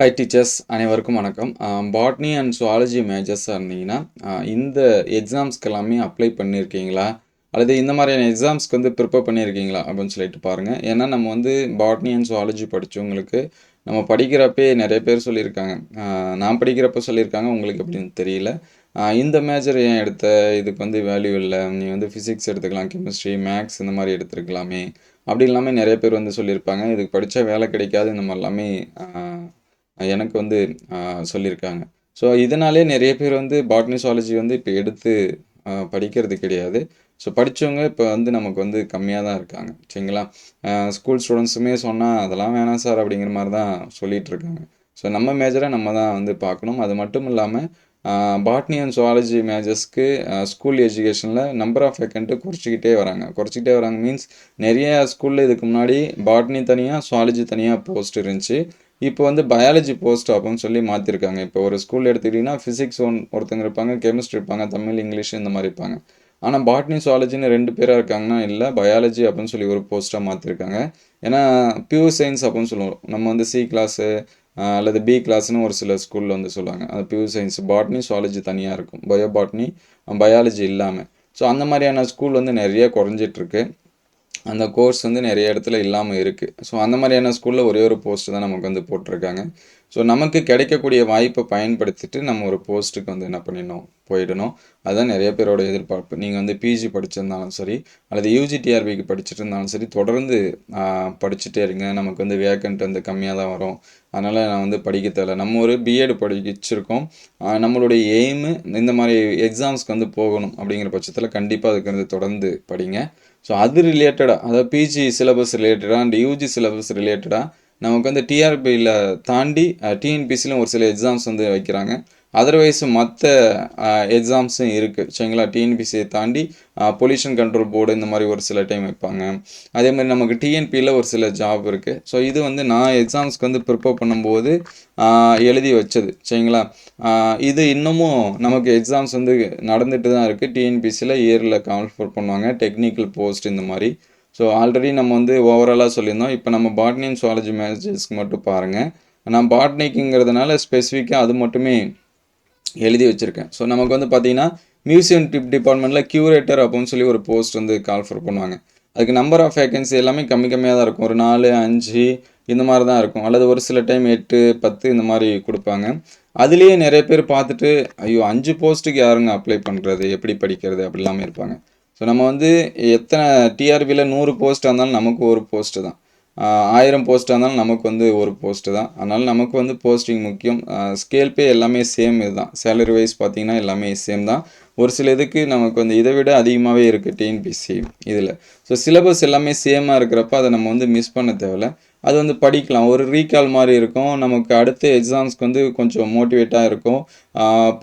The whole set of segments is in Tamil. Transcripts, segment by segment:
ஹை டீச்சர்ஸ் அனைவருக்கும் வணக்கம். பாட்னி அண்ட் சுவாலஜி மேஜர்ஸாக இருந்தீங்கன்னா இந்த எக்ஸாம்ஸ்க்கு எல்லாமே அப்ளை பண்ணியிருக்கீங்களா? அல்லது இந்த மாதிரியான எக்ஸாம்ஸ்க்கு வந்து ப்ரிப்பேர் பண்ணியிருக்கீங்களா? அப்படின்னு சொல்லிட்டு பாருங்கள் ஏன்னா நம்ம வந்து பாட்னி அண்ட் சுவாலஜி படித்தவங்களுக்கு நம்ம படிக்கிறப்பே நிறைய பேர் சொல்லியிருக்காங்க. நான் படிக்கிறப்ப சொல்லியிருக்காங்க. உங்களுக்கு அப்படின்னு தெரியல. இந்த மேஜர் ஏன் எடுத்த? இதுக்கு வந்து வேல்யூ இல்லை. நீ வந்து ஃபிசிக்ஸ் எடுத்துக்கலாம் கெமிஸ்ட்ரி மேக்ஸ் இந்த மாதிரி எடுத்துருக்கலாமே. அப்படி இல்லாமல் நிறைய பேர் வந்து சொல்லியிருப்பாங்க. இதுக்கு படித்தா வேலை கிடைக்காது. இந்த மாதிரி எல்லாமே எனக்கு வந்து சொல்லியிருக்காங்க ஸோ இதனாலே நிறைய பேர் வந்து பாட்னி சுவாலஜி வந்து இப்போ எடுத்து படிக்கிறது கிடையாது. ஸோ படித்தவங்க இப்போ வந்து நமக்கு வந்து கம்மியாக தான் இருக்காங்க. சரிங்களா? ஸ்கூல் ஸ்டூடெண்ட்ஸுமே சொன்னால் அதெல்லாம் வேணாம் சார் அப்படிங்கிற மாதிரி தான் சொல்லிகிட்டு இருக்காங்க. ஸோ நம்ம மேஜரை நம்ம தான் வந்து பார்க்கணும். அது மட்டும் இல்லாமல் பாட்னி அண்ட் சுவாலஜி மேஜர்ஸ்க்கு ஸ்கூல் எஜுகேஷனில் நம்பர் ஆஃப் வேக்கண்ட்டு குறைச்சிக்கிட்டே வராங்க. குறைச்சிக்கிட்டே வராங்க மீன்ஸ் நிறைய ஸ்கூலில் இதுக்கு முன்னாடி பாட்னி தனியாக சுவாலஜி தனியாக போஸ்ட் இருந்துச்சு. இப்போ வந்து பயாலஜி போஸ்ட் அப்படின்னு சொல்லி மாற்றிருக்காங்க இப்போ ஒரு ஸ்கூல் எடுத்துக்கிட்டிங்கன்னா ஃபிசிக்ஸ் ஒன் ஒருத்தங்க இருப்பாங்க கெமிஸ்ட்ரி இருப்பாங்க தமிழ் இங்கிலீஷ் இந்த மாதிரி இருப்பாங்க. ஆனால் பாட்னி சுவாலஜின்னு ரெண்டு பேராக இருக்காங்கன்னா இல்லை பயாலஜி அப்படின்னு சொல்லி ஒரு போஸ்ட்டாக மாற்றிருக்காங்க ஏன்னா பியூர் சயின்ஸ் அப்படின்னு சொல்லுவோம். நம்ம வந்து சி கிளாஸு அல்லது பி கிளாஸ்னு ஒரு சில ஸ்கூலில் வந்து சொல்லுவாங்க. அது பியூர் சயின்ஸ் பாட்னி சுவாலஜி தனியாக இருக்கும். பயோ பாட்னி பயாலஜி இல்லாமல் ஸோ அந்த மாதிரியான ஸ்கூல் வந்து நிறைய குறைஞ்சிட்ருக்கு அந்த கோர்ஸ் வந்து நிறைய இடத்துல இல்லாமல் இருக்குது ஸோ அந்த மாதிரியான ஸ்கூலில் ஒரே ஒரு போஸ்ட் தான் நமக்கு வந்து போட்டிருக்காங்க. ஸோ நமக்கு கிடைக்கக்கூடிய வாய்ப்பை பயன்படுத்திட்டு நம்ம ஒரு போஸ்ட்டுக்கு வந்து என்ன பண்ணிடணும்? போயிடணும். அதுதான் நிறைய பேரோட எதிர்பார்ப்பு. நீங்கள் வந்து பிஜி படிச்சிருந்தாலும் சரி அல்லது யூஜிடிஆர்பிக்கு படிச்சுட்டு இருந்தாலும் சரி தொடர்ந்து படிச்சுட்டே இருங்க. நமக்கு வந்து வேக்கண்ட் வந்து கம்மியாக தான் வரும். அதனால் நான் வந்து படிக்க தேவை நம்ம ஒரு பிஎட் படிச்சிருக்கோம். நம்மளுடைய எய்மு இந்த மாதிரி எக்ஸாம்ஸ்க்கு வந்து போகணும் அப்படிங்கிற பட்சத்தில் கண்டிப்பாக அதுக்கு வந்து தொடர்ந்து படிங்க. ஸோ அது ரிலேட்டடாக அதாவது பிஜி சிலபஸ் ரிலேட்டடாக அண்ட் யூஜி சிலபஸ் ரிலேட்டடாக நமக்கு வந்து டிஆர்பியில் தாண்டி டிஎன்பிசிலும் ஒரு சில எக்ஸாம்ஸ் வந்து வைக்கிறாங்க. அதர்வைஸ் மற்ற எக்ஸாம்ஸும் இருக்குது சரிங்களா? டிஎன்பிசியை தாண்டி பொல்யூஷன் கண்ட்ரோல் போர்டு இந்த மாதிரி ஒரு சில டைம் வைப்பாங்க. அதே மாதிரி நமக்கு டிஎன்பியில் ஒரு சில ஜாப் இருக்குது ஸோ இது வந்து நான் எக்ஸாம்ஸ்க்கு வந்து ப்ரிப்பேர் பண்ணும்போது எழுதி வச்சது. சரிங்களா? இது இன்னமும் நமக்கு எக்ஸாம்ஸ் வந்து நடந்துட்டு தான் இருக்குது டிஎன்பிசியில் இயரில் கால்ஃபர் பண்ணுவாங்க. டெக்னிக்கல் போஸ்ட் இந்த மாதிரி. ஸோ ஆல்ரெடி நம்ம வந்து ஓவராலாக சொல்லியிருந்தோம். இப்போ நம்ம பாட்னி அண்ட் சுவாலஜி மேஜர்ஸ்க்கு மட்டும் பாருங்கள் நான் பாட்னிக்குங்கிறதுனால ஸ்பெசிஃபிக்காக அது மட்டுமே எழுதி வச்சுருக்கேன். ஸோ நமக்கு வந்து பார்த்தீங்கன்னா மியூசியம் டிப் டிபார்ட்மெண்ட்டில் க்யூரேட்டர் அப்படின்னு சொல்லி ஒரு போஸ்ட் வந்து கால்ஃபர் பண்ணுவாங்க. அதுக்கு நம்பர் ஆஃப் வேகன்சி எல்லாமே கம்மி கம்மியாக தான் இருக்கும். ஒரு நாலு அஞ்சு இந்த மாதிரி தான் இருக்கும். அல்லது ஒரு சில டைம் எட்டு பத்து இந்த மாதிரி கொடுப்பாங்க. அதுலேயே நிறைய பேர் பார்த்துட்டு ஐயோ அஞ்சு போஸ்ட்டுக்கு யாருங்க அப்ளை பண்ணுறது எப்படி படிக்கிறது? அப்படிலாமே இருப்பாங்க. ஸோ நம்ம வந்து எத்தனை டிஆர்பியில் நூறு போஸ்ட்டாக இருந்தாலும் நமக்கு ஒரு போஸ்ட்டு தான். ஆயிரம் போஸ்ட்டாக இருந்தாலும் நமக்கு வந்து ஒரு போஸ்ட்டு தான். அதனால் நமக்கு வந்து போஸ்டிங் முக்கியம். ஸ்கேல் பே எல்லாமே சேம் இதுதான். சேலரி வைஸ் பார்த்திங்கன்னா எல்லாமே சேம் தான். ஒரு சில இதுக்கு நமக்கு வந்து இதை விட அதிகமாகவே இருக்குது டிஎன்பிசி இதில். ஸோ சிலபஸ் எல்லாமே சேமாக இருக்கிறப்ப அதை நம்ம வந்து மிஸ் பண்ண தேவையில்ல. அது வந்து படிக்கலாம். ஒரு ரீகால் மாதிரி இருக்கும். நமக்கு அடுத்த எக்ஸாம்ஸ்க்கு வந்து கொஞ்சம் மோட்டிவேட்டாக இருக்கும்.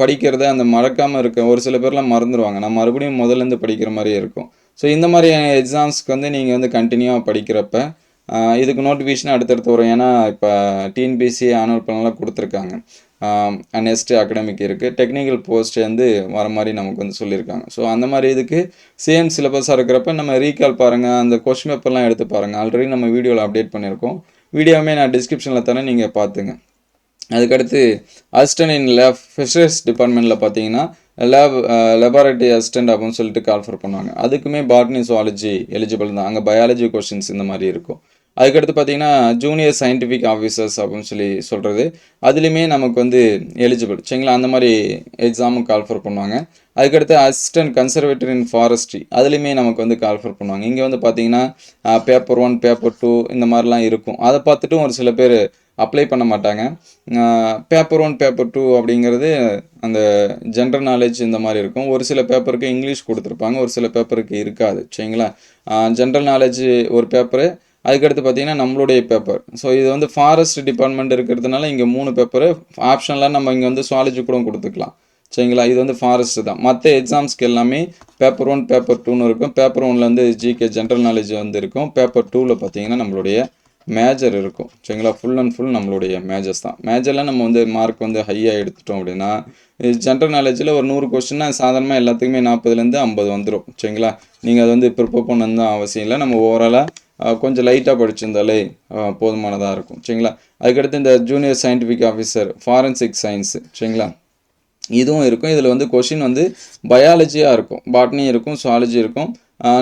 படிக்கிறத அந்த மறக்காமல் இருக்க ஒரு சில பேர்லாம் மறந்துடுவாங்க நான் மறுபடியும் முதல்லேருந்து படிக்கிற மாதிரியே இருக்கும். ஸோ இந்த மாதிரியான எக்ஸாம்ஸ்க்கு வந்து நீங்கள் வந்து கண்டினியூவாக படிக்கிறப்ப இதுக்கு நோட்டிஃபிகேஷன் அடுத்தடுத்து வரும். ஏன்னா இப்போ டிஎன்பிசி ஆனுவல் பிளான்லாம் கொடுத்துருக்காங்க. நெக்ஸ்ட் அகடமிக் இருக்குது டெக்னிக்கல் போஸ்ட் வந்து வர மாதிரி நமக்கு வந்து சொல்லியிருக்காங்க. ஸோ அந்த மாதிரி இதுக்கு சேம் சிலபஸாக இருக்கிறப்ப நம்ம ரீகால் பாருங்கள் அந்த கொஸ்டின் பேப்பர்லாம் எடுத்து பாருங்கள் ஆல்ரெடி நம்ம வீடியோவில் அப்டேட் பண்ணியிருக்கோம். வீடியோவுமே நான் டிஸ்கிரிப்ஷனில் தானே நீங்கள் பார்த்துங்க. அதுக்கடுத்து அசிஸ்டன்ட் இன் லேப் ஃபிஷர்ஸ் டிபார்ட்மெண்ட்டில் பார்த்தீங்கன்னா லேப் லெபார்டரி அசிஸ்டன்ட் அப்படின்னு சொல்லிட்டு கால்ஃபர் பண்ணுவாங்க. அதுக்குமே பாட்னி சுவாலஜி எலிஜிபிள் தான். அங்கே பயாலஜி கொஷின்ஸ் இந்த மாதிரி இருக்கும். அதுக்கடுத்து பார்த்தீங்கன்னா ஜூனியர் சயின்டிஃபிக் ஆஃபீஸர்ஸ் அப்படின்னு சொல்லி சொல்கிறது அதுலேயுமே நமக்கு வந்து எலிஜிபிள் சரிங்களா? அந்த மாதிரி எக்ஸாமும் கால்ஃபர் பண்ணுவாங்க. அதுக்கடுத்து அசிஸ்டன்ட் கன்சர்வேட்டர் இன் ஃபாரஸ்ட்ரி அதுலேயுமே நமக்கு வந்து கால்ஃபர் பண்ணுவாங்க. இங்கே வந்து பார்த்தீங்கன்னா பேப்பர் ஒன் பேப்பர் டூ இந்த மாதிரிலாம் இருக்கும். அதை பார்த்துட்டும் ஒரு சில பேர் அப்ளை பண்ண மாட்டாங்க. பேப்பர் ஒன் பேப்பர் டூ அப்படிங்கிறது அந்த ஜென்ரல் நாலேஜ் இந்த மாதிரி இருக்கும். ஒரு சில பேப்பருக்கு இங்கிலீஷ் கொடுத்துருப்பாங்க. ஒரு சில பேப்பருக்கு இருக்காது. சரிங்களா? ஜென்ரல் நாலேஜ் ஒரு பேப்பரு அதுக்கடுத்து பார்த்தீங்கன்னா நம்மளுடைய பேப்பர் ஸோ இது வந்து ஃபாரஸ்ட் டிபார்ட்மெண்ட் இருக்கிறதுனால இங்கே மூணு பேப்பரு ஆப்ஷனில் நம்ம இங்கே வந்து சுவாலஜி கூட கொடுத்துக்கலாம். சரிங்களா? இது வந்து ஃபாரஸ்ட் தான். மற்ற எக்ஸாம்ஸ்க்கு எல்லாமே பேப்பர் ஒன் பேப்பர் டூன்னு இருக்கும். பேப்பர் ஒனில் வந்து ஜிகே ஜென்ரல் நாலேஜ் வந்து இருக்கும். பேப்பர் டூவில் பார்த்தீங்கன்னா நம்மளுடைய மேஜர் இருக்கும். சரிங்களா? ஃபுல் அண்ட் ஃபுல் நம்மளுடைய மேஜர்ஸ் தான். மேஜரில் நம்ம வந்து மார்க் வந்து ஹையாக எடுத்துட்டோம் அப்படின்னா ஜென்ரல் நாலேஜில் ஒரு நூறு கொஸ்டின்னா சாதாரணமாக எல்லாத்துக்குமே நாற்பதுலேருந்து ஐம்பது வந்துடும் சரிங்களா? நீங்கள் அது வந்து ப்ரிப்பேர் பண்ணணும் அவசியம் இல்லை. நம்ம ஓவராலாக கொஞ்சம் லைட்டாக படிச்சிருந்தாலே போதுமானதாக இருக்கும். சரிங்களா? அதுக்கடுத்து இந்த junior scientific officer forensic science சரிங்களா? இதுவும் இருக்கும். இதில் வந்து கொஷின் வந்து பயாலஜியாக இருக்கும். பாட்னி இருக்கும் சுவாலஜி இருக்கும்.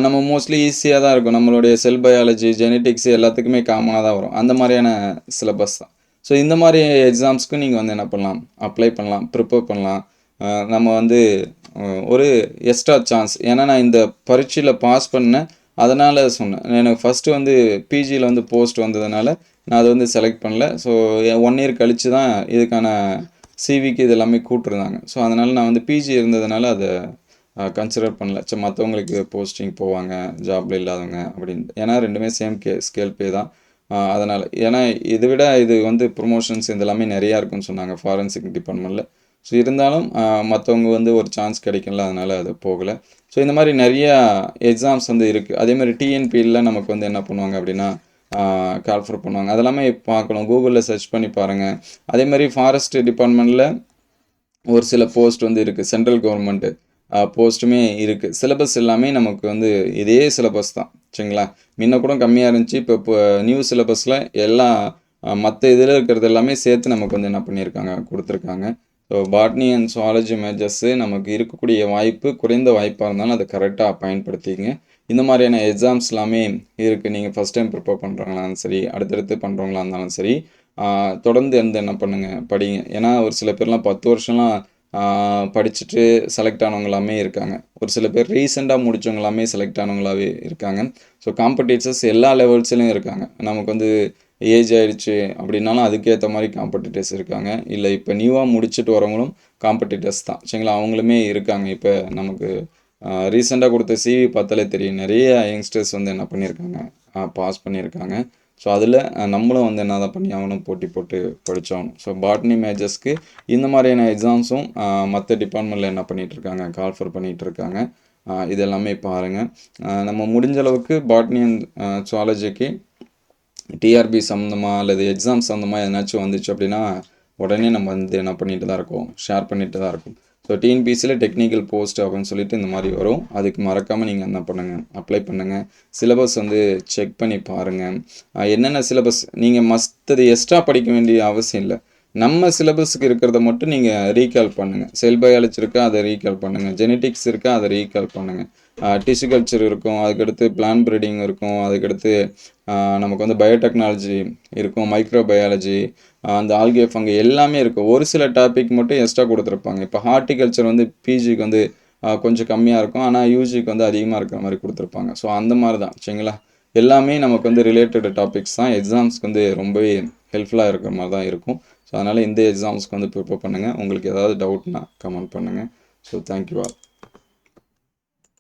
நம்ம மோஸ்ட்லி ஈஸியாக தான் இருக்கும். நம்மளுடைய செல் பயாலஜி ஜெனட்டிக்ஸ் எல்லாத்துக்குமே காமனாக தான் வரும். அந்த மாதிரியான சிலபஸ் தான். ஸோ இந்த மாதிரி எக்ஸாம்ஸ்க்கு நீங்கள் வந்து என்ன பண்ணலாம்? அப்ளை பண்ணலாம் ப்ரிப்பேர் பண்ணலாம். நம்ம வந்து ஒரு எக்ஸ்ட்ரா சான்ஸ் ஏன்னா நான் இந்த பரீட்சையில் பாஸ் பண்ணேன் அதனால் சொன்னேன். எனக்கு ஃபஸ்ட்டு வந்து பிஜியில் வந்து போஸ்ட் வந்ததுனால நான் அதை வந்து செலக்ட் பண்ணல. ஸோ ஒன் இயர் கழித்து தான் இதுக்கான சிவிக்கு இது எல்லாமே கூப்பிட்ருந்தாங்க ஸோ அதனால் நான் வந்து பிஜி இருந்ததுனால அதை கன்சிடர் பண்ணல. சரி மற்றவங்களுக்கு போஸ்டிங் போவாங்க ஜாப்ல இல்லாதவங்க அப்படின்னு. ஏன்னா ரெண்டுமே சேம் கே ஸ்கேல் பே தான். அதனால். ஏன்னா இதை விட இது வந்து ப்ரொமோஷன்ஸ் இதெல்லாமே நிறையா இருக்குன்னு சொன்னாங்க ஃபாரன்சிக் டிபார்ட்மெண்ட்டில் ஸோ இருந்தாலும் மற்றவங்க வந்து ஒரு சான்ஸ் கிடைக்கல அதனால் அது போகலை. ஸோ இந்த மாதிரி நிறையா எக்ஸாம்ஸ் வந்து இருக்குது அதே மாதிரி டிஎன்பியில் நமக்கு வந்து என்ன பண்ணுவாங்க அப்படின்னா கால்ஃபர் பண்ணுவாங்க. அதெல்லாமே பார்க்கணும். கூகுளில் சர்ச் பண்ணி பாருங்கள் அதே மாதிரி ஃபாரஸ்ட் டிபார்ட்மெண்ட்டில் ஒரு சில போஸ்ட் வந்து இருக்குது சென்ட்ரல் கவர்மெண்ட்டு போஸ்ட்டுமே இருக்குது சிலபஸ் எல்லாமே நமக்கு வந்து இதே சிலபஸ் தான். சரிங்களா? முன்ன கூட கம்மியாக இருந்துச்சு. இப்போ இப்போ நியூ சிலபஸில் எல்லா மற்ற இதில் இருக்கிறது எல்லாமே சேர்த்து நமக்கு வந்து என்ன பண்ணியிருக்காங்க? கொடுத்துருக்காங்க. So botany and zoology majors நமக்கு இருக்கக்கூடிய வாய்ப்பு குறைந்த வாய்ப்பாக இருந்தாலும் அதை கரெக்டாக பயன்படுத்திங்க இந்த மாதிரியான எக்ஸாம்ஸ் எல்லாமே இருக்குது நீங்கள் ஃபஸ்ட் டைம் ப்ரிப்பேர் பண்ணுறாங்களாலும் சரி அடுத்தடுத்து பண்ணுறவங்களா இருந்தாலும் சரி தொடர்ந்து வந்து என்ன பண்ணுங்கள் படிங்க. ஏன்னா ஒரு சில பேர்லாம் பத்து வருஷம்லாம் படிச்சுட்டு செலக்ட் ஆனவங்க எல்லாமே இருக்காங்க. ஒரு சில பேர் ரீசெண்டாக முடித்தவங்க எல்லாமே செலக்ட் ஆனவங்களாவே இருக்காங்க. ஸோ காம்படிட்டர்ஸ் எல்லா லெவல்ஸ்லையும் இருக்காங்க. நமக்கு வந்து ஏஜ் ஆயிடுச்சு அப்படின்னாலும் அதுக்கேற்ற மாதிரி காம்படிட்டர்ஸ் இருக்காங்க. இல்லை இப்போ நியூவாக முடிச்சுட்டு வரவங்களும் காம்படிட்டர்ஸ் தான். சரிங்களா? அவங்களுமே இருக்காங்க. இப்போ நமக்கு ரீசெண்டாக கொடுத்த சிவி பார்த்தாலே தெரியும். நிறைய யங்ஸ்டர்ஸ் வந்து என்ன பண்ணியிருக்காங்க? பாஸ் பண்ணியிருக்காங்க. ஸோ அதில் நம்மளும் வந்து என்ன தான் பண்ணி ஆகணும்? போட்டி போட்டு படித்தாகணும் ஸோ பாட்னி மேஜர்ஸ்க்கு இந்த மாதிரியான எக்ஸாம்ஸும் மற்ற டிபார்ட்மெண்ட்டில் என்ன பண்ணிகிட்டு இருக்காங்க கால்ஃபர் பண்ணிகிட்டு இருக்காங்க இது எல்லாமே பாருங்கள் நம்ம முடிஞ்ச அளவுக்கு பாட்னி அண்ட் சுவாலஜிக்கு டிஆர்பி சம்மந்தமாக அல்லது எக்ஸாம் சம்மந்தமாக எதனாச்சும் வந்துச்சு அப்படின்னா உடனே நம்ம வந்து என்ன பண்ணிட்டு தான் இருக்கோம். ஷேர் பண்ணிட்டு தான் இருக்கோம். ஸோ டிஎன்பிசியில் டெக்னிக்கல் போஸ்ட் அப்படின்னு சொல்லிட்டு இந்த மாதிரி வரும். அதுக்கு மறக்காமல் நீங்கள் என்ன பண்ணுங்கள் அப்ளை பண்ணுங்கள் சிலபஸ் வந்து செக் பண்ணி பாருங்கள் என்னென்ன சிலபஸ் நீங்கள் மஸ்தது எக்ஸ்ட்ரா படிக்க வேண்டிய அவசியம் இல்லை. நம்ம சிலபஸுக்கு இருக்கிறத மட்டும் நீங்கள் ரீகால் பண்ணுங்கள் செல் பயாலஜி இருக்கா அதை ரீகால் பண்ணுங்கள் ஜெனட்டிக்ஸ் இருக்கா அதை ரீகால் பண்ணுங்கள் டிஷ்யூ கல்ச்சர் இருக்கும் அதுக்கடுத்து பிளான் ப்ரீடிங் இருக்கும் அதுக்கடுத்து நமக்கு வந்து பயோடெக்னாலஜி இருக்கும் மைக்ரோ பயாலஜி அந்த ஆல்கே ஃபங்கு எல்லாமே இருக்கும். ஒரு சில டாபிக் மட்டும் எக்ஸ்ட்ரா கொடுத்துருப்பாங்க. இப்போ ஹார்டிகல்ச்சர் வந்து பிஜிக்கு வந்து கொஞ்சம் கம்மியாக இருக்கும். ஆனால் யூஜிக்கு வந்து அதிகமாக இருக்கிற மாதிரி கொடுத்துருப்பாங்க. ஸோ அந்த மாதிரி தான். சரிங்களா? எல்லாமே நமக்கு வந்து ரிலேட்டட் டாபிக்ஸ் தான். எக்ஸாம்ஸ்க்கு வந்து ரொம்பவே ஹெல்ப்ஃபுல்லாக இருக்கிற மாதிரி தான் இருக்கும். ஸோ அதனால் இந்த எக்ஸாம்ஸ்க்கு வந்து ப்ரிப்பேர் பண்ணுங்கள் உங்களுக்கு ஏதாவது டவுட்னா கமெண்ட் பண்ணுங்கள் ஸோ தேங்க்யூ ஆல்